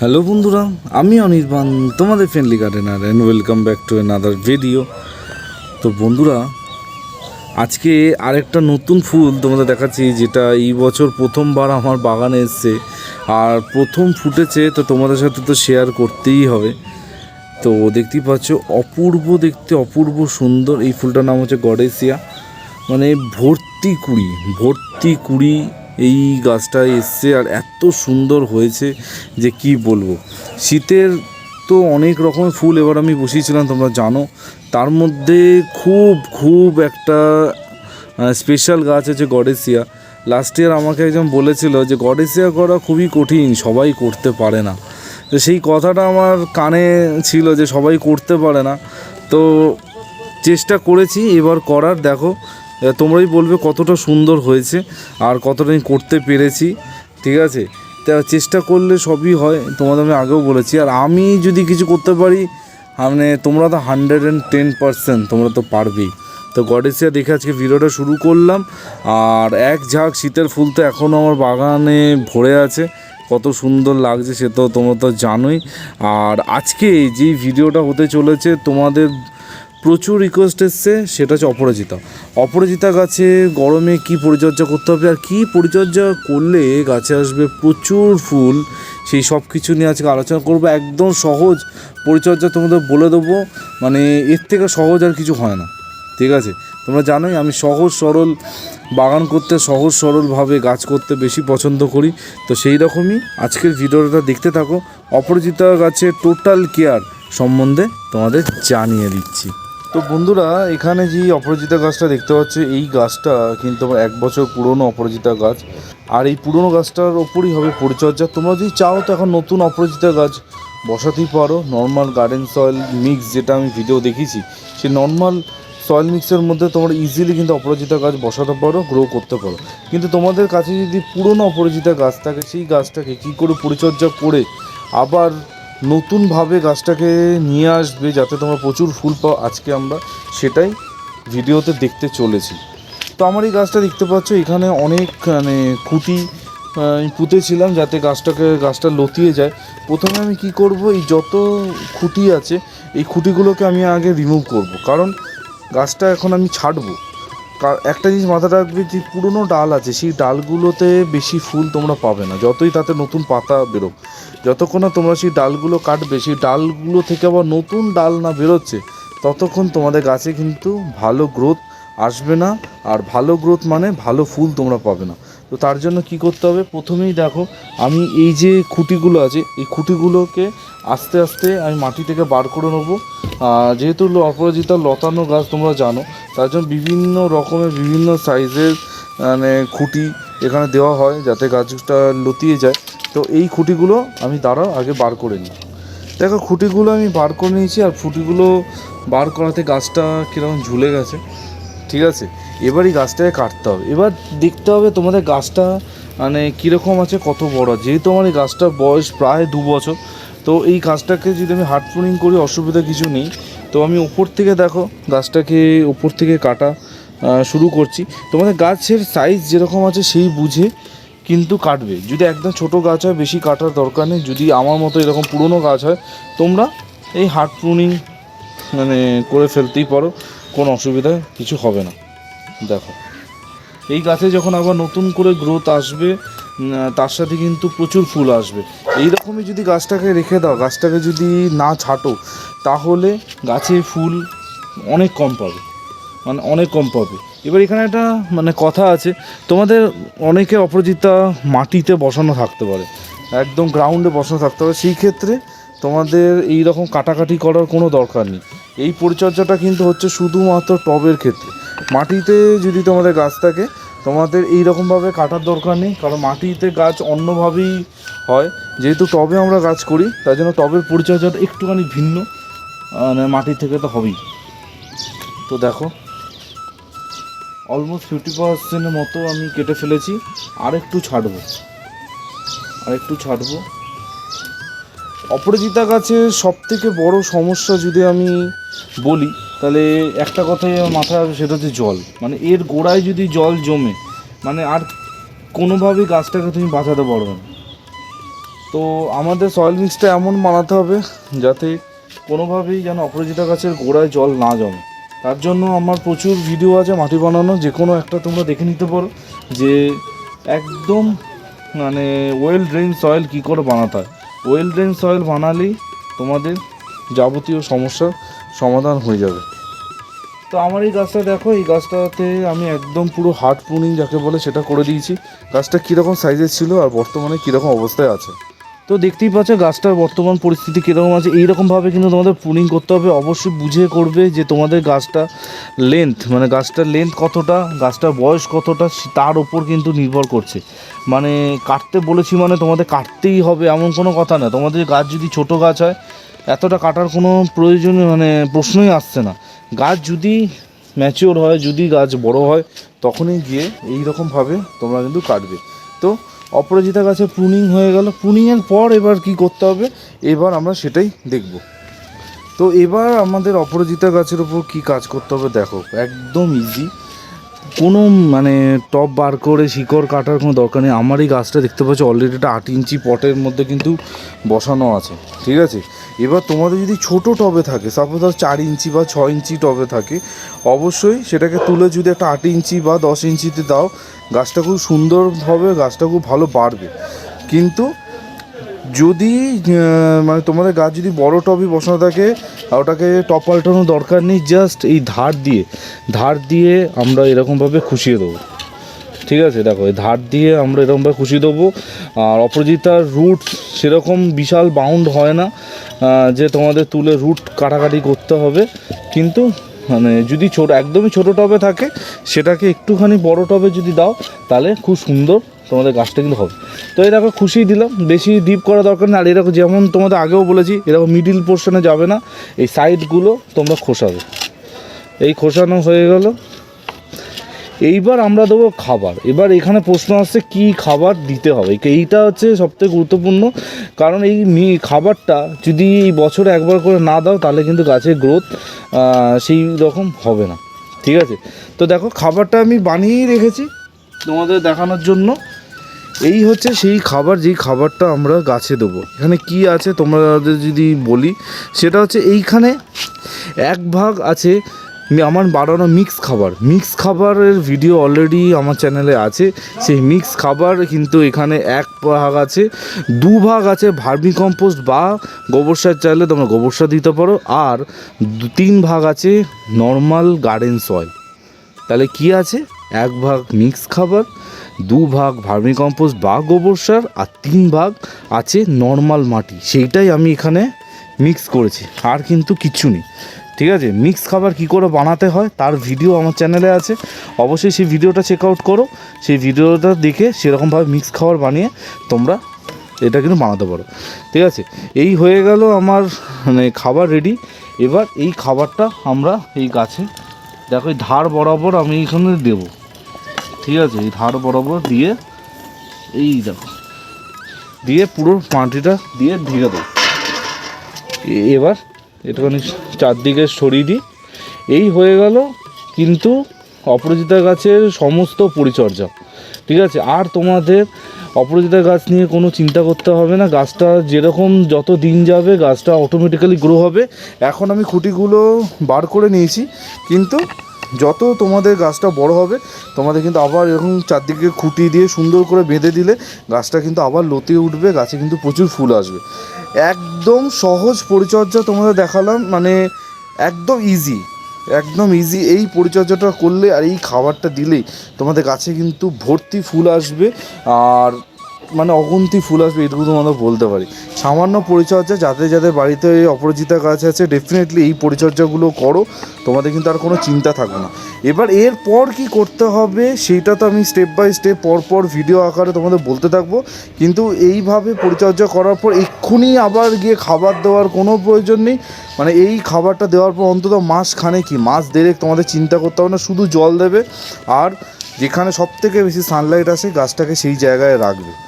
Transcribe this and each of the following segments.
Hello বন্ধুরা, আমি অনির্বাণ, তোমাদের friendly gardener and welcome back to another video তো বন্ধুরা, আজকে আরেকটা নতুন ফুল তোমাদের দেখাচ্ছি, যেটা এই বছর প্রথমবার আমার বাগানে এসছে। আর প্রথম ফুটেছে, তো তোমাদের সাথে তো শেয়ার করতেই হবে। তো দেখতেই পাচ্ছ, অপূর্ব দেখতে, অপূর্ব সুন্দর। এই ফুলটার নাম হচ্ছে গডেসিয়া। মানে ভর্তি কুড়ি ভর্তি কুড়ি এই গাছটায় এসছে আর এত সুন্দর হয়েছে যে কি বলব। শীতের তো অনেক রকমের ফুল এবার আমি বসিয়েছিলাম, তোমরা জানো। তার মধ্যে খুব খুব একটা স্পেশাল গাছ আছে গডেসিয়া। লাস্ট ইয়ার আমাকে একজন বলেছিল যে গডেসিয়া করা খুবই কঠিন, সবাই করতে পারে না। তো সেই কথাটা আমার কানে ছিল যে সবাই করতে পারে না। তো চেষ্টা করেছি, এবার করার। দেখো তোমরাই বলবে কতটা সুন্দর হয়েছে আর কতটা আমি করতে পেরেছি, ঠিক আছে? তা চেষ্টা করলে সবই হয়, তোমাদের আমি আগেও বলেছি। আর আমি যদি কিছু করতে পারি মানে তোমরা তো হান্ড্রেড অ্যান্ড টেন পারসেন্ট তোমরা তো পারবেই। তো গডেসিয়া দেখে আজকে ভিডিওটা শুরু করলাম। আর এক ঝাঁক শীতের ফুল তো এখনও আমার বাগানে ভরে আছে। কত সুন্দর লাগছে সে তো তোমরা তো জানোই। আর আজকে যেই ভিডিওটা হতে চলেছে, তোমাদের প্রচুর রিকোয়েস্ট এসছে, সেটা হচ্ছে অপরাজিতা। অপরাজিতা গাছে গরমে কি পরিচর্যা করতে হবে আর কি পরিচর্যা করলে গাছে আসবে প্রচুর ফুল, সেই সব কিছু নিয়ে আজকে আলোচনা করব। একদম সহজ পরিচর্যা তোমাদের বলে দেবো মানে এর থেকে সহজ আর কিছু হয় না, ঠিক আছে? তোমরা জানোই আমি সহজ সরল, বাগান করতে সহজ সরলভাবে গাছ করতে বেশি পছন্দ করি। তো সেই রকমই আজকের ভিডিওটা দেখতে থাকো। অপরাজিতা গাছের টোটাল কেয়ার সম্বন্ধে তোমাদের জানিয়ে দিচ্ছি। তো বন্ধুরা, এখানে যে অপরাজিতা গাছটা দেখতে পাচ্ছ, এই গাছটা কিন্তু আমার এক বছর পুরনো অপরাজিতা গাছ। আর এই পুরনো গাছটার ওপরই হবে পরিচর্যা। তোমরা যদি চাও তো এখন নতুন অপরাজিতা গাছ বসাতেই পারো। নর্মাল গার্ডেন সয়েল মিক্স যেটা আমি ভিডিও দেখেছি সে নর্মাল সয়েল মিক্সের মধ্যে তোমরা ইজিলি কিন্তু অপরাজিতা গাছ বসাতে পারো গ্রো করতে পারো। কিন্তু তোমাদের কাছে যদি পুরনো অপরাজিতা গাছ থাকে, সেই গাছটাকে কী করে পরিচর্যা করে আবার নতুনভাবে গাছটাকে নিয়ে আসবে যাতে তোমরা প্রচুর ফুল পাও আজকে আমরা সেটাই ভিডিওতে দেখতে চলেছি। তো আমার এই গাছটা দেখতে পাচ্ছ, এখানে অনেক মানে খুঁটি আমি পুঁতেছিলাম যাতে গাছটাকে, গাছটা লতিয়ে যায়। প্রথমে আমি কি করব, এই যত খুঁটি আছে, এই খুঁটিগুলোকে আমি আগে রিমুভ করব। কারণ গাছটা এখন আমি ছাড়বো। একটা জিনিস মাথায় রাখবে যে পুরনো ডাল আছে, সেই ডালগুলোতে বেশি ফুল তোমরা পাবে না। যতই তাতে নতুন পাতা বেরোক, যতক্ষণ না তোমরা সেই ডালগুলো কাটবে, সেই ডালগুলো থেকে আবার নতুন ডাল না বেরোচ্ছে, ততক্ষণ তোমাদের গাছে কিন্তু ভালো গ্রোথ আসবে না। আর ভালো গ্রোথ মানে ভালো ফুল তোমরা পাবে না। তো তার জন্য কি করতে হবে? প্রথমেই দেখো, আমি এই যে খুঁটিগুলো আছে, এই খুঁটিগুলোকে আস্তে আস্তে আমি মাটি থেকে বার করে নেব। যেহেতু অপরাজিতা লতানো গাছ, তোমরা জানো, তার জন্য বিভিন্ন রকমের, বিভিন্ন সাইজের মানে খুঁটি এখানে দেওয়া হয় যাতে গাছটা লতিয়ে যায়। তো এই খুঁটিগুলো আমি দ্বারা আগে বার করে নিই। দেখো, খুঁটিগুলো আমি বার করে নিয়েছি, আর খুঁটিগুলো বার করাতে গাছটা কীরকম ঝুলে গেছে। ঠিক আছে? এবার এই গাছটাকে কাটতে হবে। এবার দেখতে হবে তোমাদের গাছটা মানে কীরকম আছে, কত বড় যেহেতু আমার এই গাছটার বয়স প্রায় দু বছর, তো এই গাছটাকে যদি আমি হার্ড প্রুনিং করি, অসুবিধা কিছু নেই। তো আমি ওপর থেকে দেখো, গাছটাকে ওপর থেকে কাটা শুরু করছি। তোমাদের গাছের সাইজ যেরকম আছে সেই বুঝে কিন্তু কাটবে। যদি একদম ছোট গাছ হয়, বেশি কাটার দরকার নেই। যদি আমার মতো এরকম পুরনো গাছ হয়, তোমরা এই হার্ড প্রুনিং মানে করে ফেলতেই পারো, কোনো অসুবিধা কিছু হবে না। দেখো। এই গাছে যখন আবার নতুন করে গ্রোথ আসবে তার সাথে কিন্তু প্রচুর ফুল আসবে। এই রকমই যদি গাছটাকে রেখে দাও, গাছটাকে যদি না ছাটো, তাহলে গাছে ফুল অনেক কম পাবে। মানে অনেক কম পাবে। এবার এখানে একটা মানে কথা আছে, তোমাদের অনেকে অপরাজিতা মাটিতে বসানো থাকতে পারে, একদম গ্রাউন্ডে বসানো থাকতে পারে। সেই ক্ষেত্রে তোমাদের এই রকম কাটাকাটি করার কোনো দরকার নেই। এই পরিচর্যাটা কিন্তু হচ্ছে শুধুমাত্র টবের ক্ষেত্রে। মাটিতে যদি তোমাদের গাছ থাকে, তোমাদের এই রকমভাবে কাটার দরকার নেই, কারণ মাটিতে গাছ অন্যভাবেই হয়। যেহেতু টবে আমরা গাছ করি, তার জন্য টবের পরিচর্যাটা একটুখানি ভিন্ন মানে মাটির থেকে তো হবেই। তো দেখো অলমোস্ট ফিফটি পার্সেন্টের মতো আমি কেটে ফেলেছি আর একটু ছাড়বো আর একটু ছাড়বো। অপরাজিতা গাছের সবথেকে বড় সমস্যা যদি আমি বলি তাহলে একটা কথাই মাথায় আসবে, সেটা হচ্ছে জল। মানে এর গোড়ায় যদি জল জমে মানে আর কোনোভাবেই গাছটাকে তুমি বাঁচাতে পারবে না। তো আমাদের সয়েল মিক্সটা এমন বানাতে হবে, যাতে কোনোভাবেই যেন অপরাজিতা গাছের গোড়ায় জল না জমে। তার জন্য আমার প্রচুর ভিডিও আছে মাটি বানানো, যে কোনো একটা তোমরা দেখে নিতে পারো, যে একদম মানে ওয়েল ড্রেন সয়েল কী করে বানাতে হয়। ওয়েল ড্রেন সয়েল বানালেই তোমাদের যাবতীয় সমস্যার সমাধান হয়ে যাবে। তো আমার এই গাছটা দেখো, এই গাছটাতে আমি একদম পুরো হার্ড প্রুনিং যাকে বলে সেটা করে দিয়েছি। গাছটা কীরকম সাইজের ছিল আর বর্তমানে কীরকম অবস্থায় আছে? তো দেখতেই পাচ্ছ গাছটার বর্তমান পরিস্থিতি কীরকম আছে। এইরকমভাবে কিন্তু তোমাদের প্রুনিং করতে হবে। অবশ্যই বুঝে করবে যে তোমাদের গাছটা লেন্থ মানে গাছটার লেন্থ কতটা, গাছটার বয়স কতটা তার ওপর কিন্তু নির্ভর করছে। মানে কাটতে বলেছি মানে তোমাদের কাটতেই হবে এমন কোনো কথা না। তোমাদের গাছ যদি ছোট গাছ হয় এতটা কাটার কোনো প্রয়োজন মানে প্রশ্নই আসছে না। গাছ যদি ম্যাচিওর হয়, যদি গাছ বড় হয়, তখনই গিয়ে এই রকমভাবে তোমরা কিন্তু কাটবে। তো অপরাজিতা গাছে প্রুনিং হয়ে গেল। প্রুনিংয়ের পর এবার কি করতে হবে? এবার আমরা সেটাই দেখব। তো এবার আমাদের অপরাজিতা গাছের উপর কি কাজ করতে হবে দেখো, একদম ইজি কোনো মানে টপ বার করে শিকড় কাটার কোনো দরকার নেই। আমার এই গাছটা দেখতে পাচ্ছ অলরেডি একটা আট ইঞ্চি পটের মধ্যে কিন্তু বসানো আছে। ঠিক আছে? এবার তোমাদের যদি ছোট টবে থাকে সাপোজ ধর চার ইঞ্চি বা ছ ইঞ্চি টবে থাকে, অবশ্যই সেটাকে তুলে যদি একটা আট ইঞ্চি বা দশ ইঞ্চিতে দাও, গাছটা খুব সুন্দর হবে, গাছটা খুব ভালো বাড়বে। কিন্তু যদি মানে তোমাদের গাছ যদি বড় টবই বসানো থাকে ওটাকে টপ পাল্টানোর দরকার নেই জাস্ট এই ধার দিয়ে ধার দিয়ে আমরা এরকমভাবে খুশিয়ে দেবো। ঠিক আছে? দেখো, এই ধার দিয়ে আমরা এরকমভাবে খুশি দেবো। আর অপরাজিতার রুট সেরকম বিশাল বাউন্ড হয় না। যে তোমাদের তুলে রুট কাটাকাটি করতে হবে। কিন্তু মানে যদি ছোট, একদমই ছোট টবে থাকে, সেটাকে একটুখানি বড় টবে যদি দাও, তাহলে খুব সুন্দর তোমাদের গাছটা কিন্তু হবে। তো এরকম খুশি দিলাম। বেশি ডিপ করা দরকার নেই। আর এরকম যেমন তোমাদের আগেও বলেছি এরকম মিডিল পোর্শনে যাবে না। এই সাইডগুলো তোমরা খোসাবে। এই খোসানো হয়ে গেল। এইবার আমরা দেবো খাবার। এবার এখানে প্রশ্ন আসছে, কি খাবার দিতে হবে? এইটা হচ্ছে সবথেকে গুরুত্বপূর্ণ। কারণ এই খাবারটা যদি এই বছরে একবার করে না দাও, তাহলে কিন্তু গাছের গ্রোথ সেই রকম হবে না। ঠিক আছে? তো দেখো, খাবারটা আমি বানিয়েই রেখেছি তোমাদের দেখানোর জন্য। এই হচ্ছে সেই খাবার, যেই খাবারটা আমরা গাছে দেবো। এখানে কি আছে তোমাদের যদি বলি, সেটা হচ্ছে এইখানে এক ভাগ আছে আমার বানানো মিক্স খাবার। মিক্স খাবারের ভিডিও অলরেডি আমার চ্যানেলে আছে। সেই মিক্স খাবার কিন্তু এখানে এক ভাগ আছে, দু ভাগ আছে ভার্মি কম্পোস্ট বা গোবর সার চাইলে তোমরা গোবর সার দিতে পারো, আর তিন ভাগ আছে নর্মাল গার্ডেন সয়েল তাহলে কি আছে? এক ভাগ মিক্স খাবার, দু ভাগ ভার্মি কম্পোস্ট বা গোবর সার, আর তিন ভাগ আছে নর্মাল মাটি। সেইটাই আমি এখানে মিক্স করেছি। আর কিন্তু কিচ্ছু নেই। ঠিক আছে? মিক্স খাবার কি করে বানাতে হয়, তার ভিডিও আমার চ্যানেলে আছে। অবশ্যই সেই ভিডিওটা চেক আউট করো। সেই ভিডিওটা দেখে সেরকমভাবে মিক্স খাবার বানিয়ে তোমরা এটা কিন্তু বানাতে পারো। ঠিক আছে? এই হয়ে গেল আমার মানে খাবার রেডি এবার এই খাবারটা আমরা এই গাছে, দেখো ধার বরাবর আমি এখানে দেবো। ঠিক আছে? এই ধার বরাবর দিয়ে এই দেখো, দিয়ে পুরো মাটিটা দিয়ে ঢেকে দেবো। এবার একটুখানি চারদিকে সরিয়ে দিই। এই হয়ে গেল কিন্তু অপরাজিতা গাছের সমস্ত পরিচর্যা। ঠিক আছে? আর তোমাদের অপরাজিতা গাছ নিয়ে কোনো চিন্তা করতে হবে না। গাছটা যেরকম যত দিন যাবে, গাছটা অটোমেটিক্যালি গ্রো হবে। এখন আমি খুঁটিগুলো বার করে নিয়েছি। কিন্তু যত তোমাদের গাছটা বড় হবে, তোমাদের কিন্তু আবার এরকম চারদিকে খুঁটি দিয়ে সুন্দর করে বেঁধে দিলে গাছটা কিন্তু আবার লতিয়ে উঠবে, গাছে কিন্তু প্রচুর ফুল আসবে। একদম সহজ পরিচর্যা তোমাদের দেখালাম মানে একদম ইজি একদম ইজি এই পরিচর্যাটা করলে আর এই খাবারটা দিলেই তোমাদের গাছে কিন্তু ভর্তি ফুল আসবে। আর মানে অগুন্তি ফুল আসবে, এটুকু তোমাদের বলতে পারি। সামান্য পরিচর্যা, যাদের যাদের বাড়িতে এই অপরাজিতা গাছ আছে ডেফিনেটলি এই পরিচর্যাগুলো করো। তোমাদের কিন্তু আর কোনো চিন্তা থাকবে না। এবার এরপর কি করতে হবে সেটা তো আমি স্টেপ বাই স্টেপ পর পর ভিডিও আকারে তোমাদের বলতে থাকব। কিন্তু এইভাবে পরিচর্যা করার পর এক্ষুনি আবার গিয়ে খাবার দেওয়ার কোনো প্রয়োজন নেই। মানে এই খাবারটা দেওয়ার পর অন্তত মাস খানে কি, মাস দেড়েক তোমাদের চিন্তা করতে হবে না, শুধু জল দেবে। আর যেখানে সব থেকে বেশি সানলাইট আসে, গাছটাকে সেই জায়গায় রাখবে।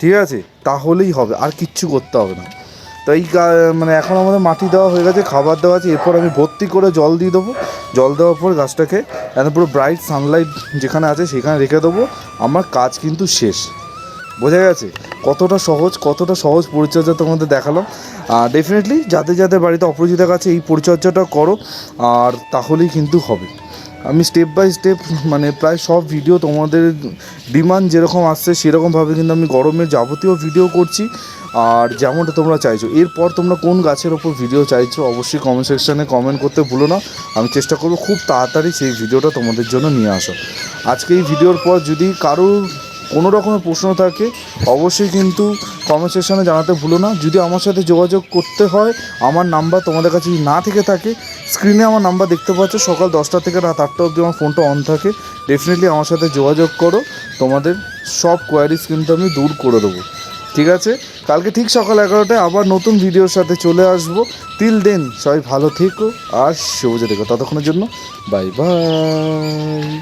ঠিক আছে? তাহলেই হবে, আর কিচ্ছু করতে হবে না। তো এই মানে এখন আমাদের মাটি দেওয়া হয়ে গেছে, খাবার দেওয়া আছে, এরপর আমি ভর্তি করে জল দিয়ে দেবো। জল দেওয়ার পর গাছটাকে একদম পুরো ব্রাইট সানলাইট যেখানে আছে সেখানে রেখে দেবো। আমার কাজ কিন্তু শেষ। বোঝা গেছে? কতটা সহজ কতটা সহজ পরিচর্যা তোমাদের দেখালাম। ডেফিনেটলি যাদের যাদের বাড়িতে অপরিচিতার কাছে এই পরিচর্যাটা করো, আর তাহলেই কিন্তু হবে। আমি স্টেপ বাই স্টেপ মানে প্রায় সব ভিডিও তোমাদের ডিমান্ড যেরকম আসছে সেরকমভাবে কিন্তু আমি গরমের যাবতীয় ভিডিও করছি। আর যেমনটা তোমরা চাইছো, এরপর তোমরা কোন গাছের ওপর ভিডিও চাইছো অবশ্যই কমেন্ট সেকশানে কমেন্ট করতে ভুলো না। আমি চেষ্টা করব খুব তাড়াতাড়ি সেই ভিডিওটা তোমাদের জন্য নিয়ে আসো আজকে এই ভিডিওর পর যদি কারোর কোনো রকমের প্রশ্ন থাকে, অবশ্যই কিন্তু কমেন্ট সেকশানে জানাতে ভুলো না। যদি আমার সাথে যোগাযোগ করতে হয়, আমার নাম্বার তোমাদের কাছে না থেকে থাকে স্ক্রিনে আমার নাম্বার দেখতে পাচ্ছ, সকাল দশটা থেকে রাত আটটা অবধি আমার ফোনটা অন থাকে। ডেফিনেটলি আমার সাথে যোগাযোগ করো, তোমাদের সব কোয়ারিজ কিন্তু আমি দূর করে দেবো। ঠিক আছে? কালকে ঠিক সকাল এগারোটায় আবার নতুন ভিডিওর সাথে চলে আসব। তিল দেন সবাই ভালো থেকো আর সবুজে দেখো ততক্ষণের জন্য বাই বাই